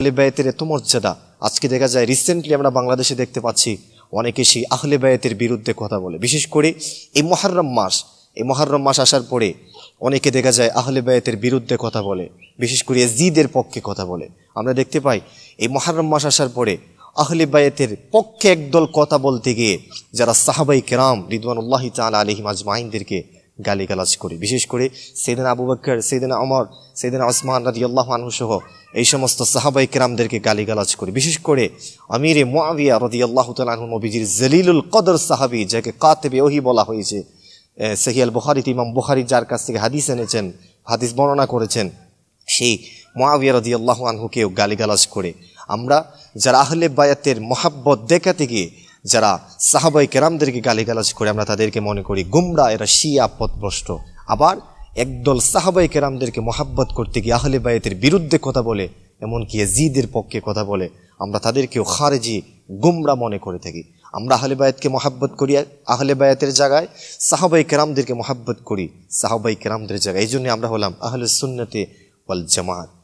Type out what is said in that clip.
আহলে বায়াতের এত মর্যাদা। আজকে দেখা যায় রিসেন্টলি আমরা বাংলাদেশে দেখতে পাচ্ছি অনেকে সেই আহলে বায়াতের বিরুদ্ধে কথা বলে। বিশেষ করে এই মহারম মাস, এই মহারম মাস আসার পরে অনেকে দেখা যায় আহলে বায়াতের বিরুদ্ধে কথা বলে, বিশেষ করে জিদের পক্ষে কথা বলে। আমরা দেখতে পাই এই মহারম মাস আসার পরে আহলে বায়াতের পক্ষে একদল কথা বলতে গিয়ে যারা সাহাবাই কেরাম রিদওয়ানুল্লাহ তালা আলহিম আজমাইনদেরকে গালিগালাজ করি। বিশেষ করে সেদিন আবু বকর, সেদিন অমর সেদিন আসমান রাজি আল্লাহ সহ এই সমস্ত সাহাবাই কেরামদেরকে গালিগালাজ করি। বিশেষ করে আমিরে মোয়াবিয়া রদি আল্লাহ তালু নবীজির জলিলুল কদর সাহাবি, যাকে কাতেবে ওহি বলা হয়েছে সহিয়াল বুখারিতে ইমাম বুখারি যার কাছ থেকে হাদিস এনেছেন, হাদিস বর্ণনা করেছেন, সেই মোয়াবিয়া রদি আল্লাহ আনহুকেও গালিগালাজ করে। আমরা যারা আহলে বায়াতের মহাব্বত দেখাতে গিয়ে যারা সাহাবাই কেরামদেরকে গালিগালাজ করে, আমরা তাদেরকে মনে করি গুমরা, এরা শিয়া পথভ্রষ্ট। আবার একদল সাহাবাই কেরামদেরকে মহাব্বত করতে গিয়ে আহলে বায়াতের বিরুদ্ধে কথা বলে, এমনকি জিদের পক্ষে কথা বলে, আমরা তাদেরকেও খারেজি, গুমরা মনে করে থাকি। আমরা আহলে বায়াতকে মহাব্বত করি আহলে বায়াতের জায়গায় সাহাবাই কেরামদেরকে মহাব্বত করি সাহাবাই কেরামদের জায়গায়। এই জন্য আমরা হলাম আহলে সুন্নতে ওয়াল জামাত।